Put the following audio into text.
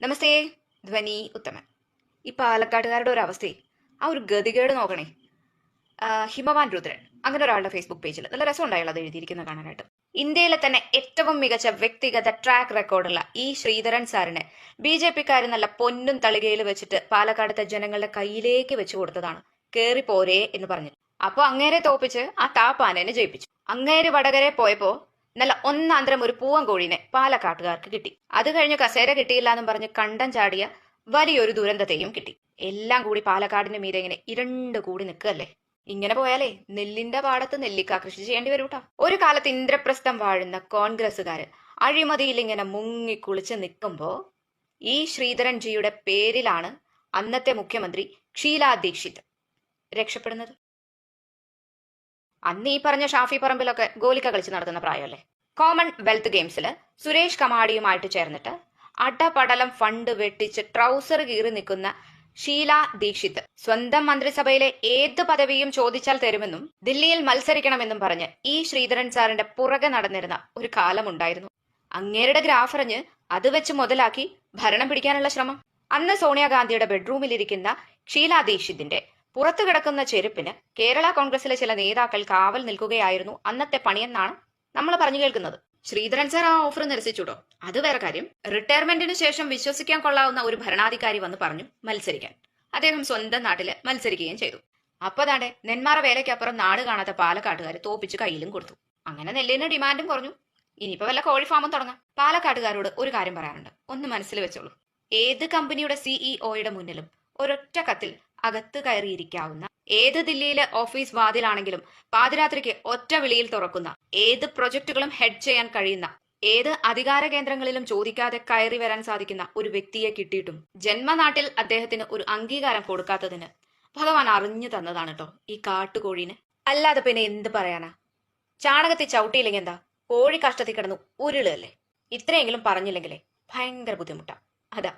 നമസ്തേ ധ്വനി ഉത്തമൻ. ഈ പാലക്കാട്ടുകാരുടെ ഒരു അവസ്ഥയെ ആ ഒരു ഗതികേട് നോക്കണേ. ഹിമവാൻ രുദ്രൻ അങ്ങനെ ഒരാളുടെ ഫേസ്ബുക്ക് പേജിൽ നല്ല രസമുണ്ടായുള്ള അത് എഴുതിയിരിക്കുന്നത് കാണാനായിട്ട്. ഇന്ത്യയിലെ തന്നെ ഏറ്റവും മികച്ച വ്യക്തിഗത ട്രാക്ക് റെക്കോർഡുള്ള ഈ ശ്രീധരൻ സാറിനെ ബി ജെ പിക്കാർ നല്ല പൊന്നും തളികയിൽ വെച്ചിട്ട് പാലക്കാടത്തെ ജനങ്ങളുടെ കയ്യിലേക്ക് വെച്ചു കൊടുത്തതാണ്. കേറി പോരേ എന്ന് പറഞ്ഞു അപ്പോൾ അങ്ങേരെ തോപ്പിച്ച് ആ താപ്പാനേനെ ജയിപ്പിച്ചു. അങ്ങേര് വടകരെ പോയപ്പോ നല്ല ഒന്നാന്തരം ഒരു പൂവൻ കോഴീനെ പാലക്കാട്ടുകാർക്ക് കിട്ടി. അത് കഴിഞ്ഞ് കസേര കിട്ടിയില്ല എന്നും പറഞ്ഞ് കണ്ടം ചാടിയ വലിയൊരു ദുരന്തത്തെയും കിട്ടി. എല്ലാം കൂടി പാലക്കാടിന്റെ മീതെ ഇങ്ങനെ ഇരണ്ട് കൂടി നിൽക്കല്ലേ ഇങ്ങനെ പോയാലേ നെല്ലിന്റെ പാടത്ത് നെല്ലിക്ക കൃഷി ചെയ്യേണ്ടി വരൂട്ടാ ഒരു കാലത്ത് ഇന്ദ്രപ്രസ്ഥം വാഴുന്ന കോൺഗ്രസ്സുകാര് അഴിമതിയിൽ ഇങ്ങനെ മുങ്ങി കുളിച്ച് നിൽക്കുമ്പോ ഈ ശ്രീധരൻജിയുടെ പേരിലാണ് അന്നത്തെ മുഖ്യമന്ത്രി ഷീലാ ദീക്ഷിത് രക്ഷപ്പെടുന്നത്? അന്ന് ഈ പറഞ്ഞ ഷാഫി പറമ്പിലൊക്കെ ഗോലിക്ക കളിച്ച് നടത്തുന്ന പ്രായമല്ലേ? കോമൺ വെൽത്ത് ഗെയിംസിൽ സുരേഷ് കമാടിയുമായിട്ട് ചേർന്നിട്ട് അടപടലം ഫണ്ട് വെട്ടിച്ച് ട്രൗസർ കീറി നിൽക്കുന്ന ഷീല ദീക്ഷിത് സ്വന്തം മന്ത്രിസഭയിലെ ഏത് പദവിയും ചോദിച്ചാൽ തരുമെന്നും ദില്ലിയിൽ മത്സരിക്കണമെന്നും പറഞ്ഞ് ഈ ശ്രീധരൻ സാറിന്റെ പുറകെ നടന്നിരുന്ന ഒരു കാലമുണ്ടായിരുന്നു അങ്ങേരുടെ ഗ്രാഫറിഞ്ഞ് അത് വെച്ച് മുതലാക്കി ഭരണം പിടിക്കാനുള്ള ശ്രമം. അന്ന് സോണിയാഗാന്ധിയുടെ ബെഡ്റൂമിലിരിക്കുന്ന ഷീല ദീക്ഷിതിന്റെ പുറത്തു കിടക്കുന്ന ചെരുപ്പിന് കേരള കോൺഗ്രസിലെ ചില നേതാക്കൾ കാവൽ നിൽക്കുകയായിരുന്നു അന്നത്തെ പണിയെന്നാണ് നമ്മൾ പറഞ്ഞു കേൾക്കുന്നത്. ശ്രീധരൻ സാർ ആ ഓഫർ നിരസിച്ചുടോ അത് വേറെ കാര്യം. റിട്ടയർമെന്റിന് ശേഷം വിശ്വസിക്കാൻ കൊള്ളാവുന്ന ഒരു ഭരണാധികാരി വന്ന് പറഞ്ഞു മത്സരിക്കാൻ. അദ്ദേഹം സ്വന്തം നാട്ടിൽ മത്സരിക്കുകയും ചെയ്തു. അപ്പതാണ്ടെ നെന്മാറ വേലയ്ക്കപ്പുറം നാട് കാണാത്ത പാലക്കാട്ടുകാർ തോപ്പിച്ച് കയ്യിലും കൊടുത്തു. അങ്ങനെ നെല്ലിന് ഡിമാൻഡും കുറഞ്ഞു. ഇനിയിപ്പോ വല്ല കോഴി ഫാമും തുടങ്ങാം. പാലക്കാട്ടുകാരോട് ഒരു കാര്യം പറയാറുണ്ട് ഒന്ന് മനസ്സിൽ വെച്ചോളൂ. ഏത് കമ്പനിയുടെ സിഇഒയുടെ മുന്നിലും ഒരൊറ്റ കത്തിൽ അകത്ത് കയറിയിരിക്കാവുന്ന. ഏത് ദില്ലിയിലെ ഓഫീസ് വാതിലാണെങ്കിലും പാതിരാത്രിക്ക് ഒറ്റ വിളിയിൽ തുറക്കുന്ന. ഏത് പ്രൊജക്ടുകളും ഹെഡ് ചെയ്യാൻ കഴിയുന്ന. ഏത് അധികാര കേന്ദ്രങ്ങളിലും ചോദിക്കാതെ കയറി വരാൻ സാധിക്കുന്ന ഒരു വ്യക്തിയെ കിട്ടിയിട്ടും. ജന്മനാട്ടിൽ അദ്ദേഹത്തിന് ഒരു അംഗീകാരം കൊടുക്കാത്തതിന് ഭഗവാൻ അറിഞ്ഞു തന്നതാണ് കേട്ടോ ഈ കാട്ടുകോഴീനെ. അല്ലാതെ പിന്നെ എന്ത് പറയാനാ? ചാണകത്തിൽ ചവിട്ടിയില്ലെങ്കിൽ എന്താ? കോഴി കഷ്ടത്തിൽ കിടന്നു ഉരുളല്ലേ? ഇത്രയെങ്കിലും പറഞ്ഞില്ലെങ്കിലേ ഭയങ്കര ബുദ്ധിമുട്ടാ. അതാ.